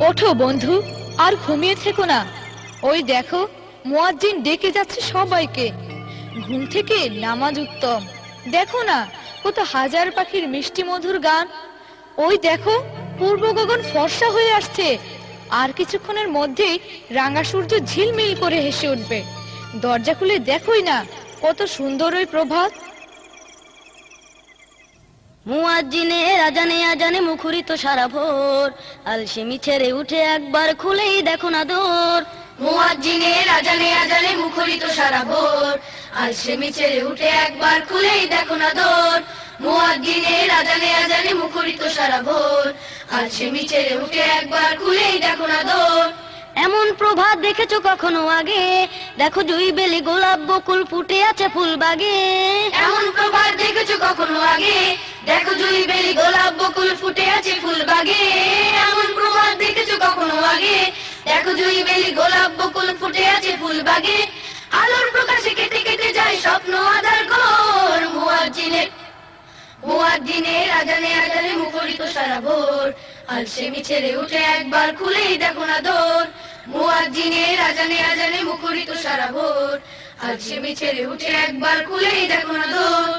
ওঠো বন্ধু, আর ঘুমিয়ে থেকো না। ওই দেখো, মোয়াজ্জিন ডেকে যাচ্ছে সবাইকে। ঘুম থেকে নামাজ উত্তম। দেখো না, কত হাজার পাখির মিষ্টি মধুর গান। ওই দেখো, পূর্ব গগন ফর্সা হয়ে আসছে। আর কিছুক্ষণের মধ্যেই রাঙা সূর্য ঝিলমিল করে হেসে উঠবে। দরজা খুলে দেখোই না, কত সুন্দর ওই প্রভাত। মুয়াজ্জিনে আজানে আজানে মুখরিত সারা ভোর। আলসেমি ছেড়ে উঠে একবার খুলেই দেখো না দোর। মুয়াজ্জিনের আজানে মুখরিত সারা ভোর। আর সেমি ছেড়ে উঠে একবার খুলেই দেখো না দোর। মুয়াজ্জিনের আজানে মুখরিত সারা ভোর। আর সেমি ছেড়ে উঠে একবার খুলেই দেখো না দোর। এমন প্রভাত দেখেছ কখনো আগে? দেখো জুই বেলি গোলাপ বকুল ফুটে আছে ফুল বাগে। এমন প্রভাত দেখেছ কখনো আগে? দেখো জুই বেলি গোলাপ বকুল ফুটে আছে ফুল বাগে। এমন প্রভাত দেখেছ কখনো আগে? দেখো জুই বেলি গোলাপ বকুল ফুটে আছে ফুল বাগে। আলোর প্রকাশে কেটে কেটে যায় স্বপ্ন মুয়াজ্জিনের আজানে মুখরিত সারা ভোর। ছেড়ে উঠে একবার খুলেই দেখো না দোর। মুখরিত সারা ভোর। ছেড়ে উঠে একবার খুলেই দেখো না দোর।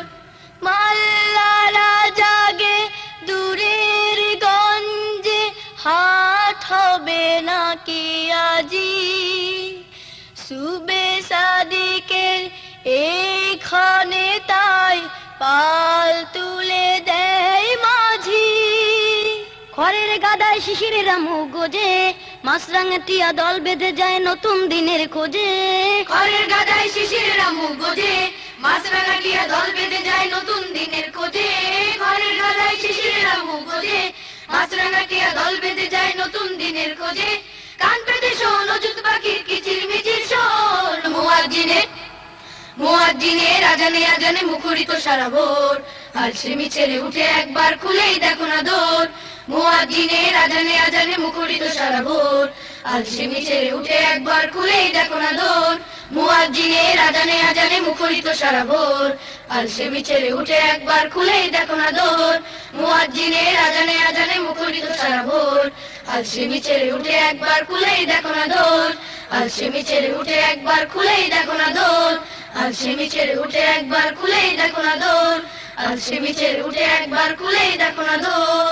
মাল্লারা জাগে দূরের গঞ্জে হাট হবে নাকি আজি? সুবে খড়ের গাদায় শিশিরেরা গোজে, মাছরাঙা টিয়া দল বেঁধে যায় নতুন দিনের খোঁজে। ঘরের গাদায় শিশিরেরা মাছরাঙা দল বেঁধে যায় নতুন দিনের খোঁজে। ঘরের গাদায় মাছরাঙা দল বেঁধে যায় নতুন দিনের খোঁজে। কান পেতে শোন পাখির কিচির মিচির শোন। মুয়াজ্জিনে মুয়াজ্জিনের আজানে আজানে মুখরিত সারা ভোর। আর সেমি ছেড়ে উঠে একবার খুলেই দেখো না দোর। মুয়াজ্জিনের আজানে আজানে মুখরিত সারা ভোর। আর সেমি ছেড়ে উঠে একবার খুলেই দেখো না দোর। মুয়াজ্জিনের আজানে আজানে মুখরিত সারা ভোর। আর সেমি ছেড়ে উঠে একবার খুলেই দেখো না দোর। মুয়াজ্জিনের আজানে আজানে মুখরিত সারা ভোর। আর সেমি ছেড়ে উঠে একবার খুলেই দেখো না দোর। আর সেমি ছেড়ে উঠে একবার খুলেই দেখো না দোর। আর সেমি ছেড়ে উঠে একবার খুলেই দেখো না দোর। আর সেমি ছেড়ে উঠে একবার খুলেই দেখো না দোর।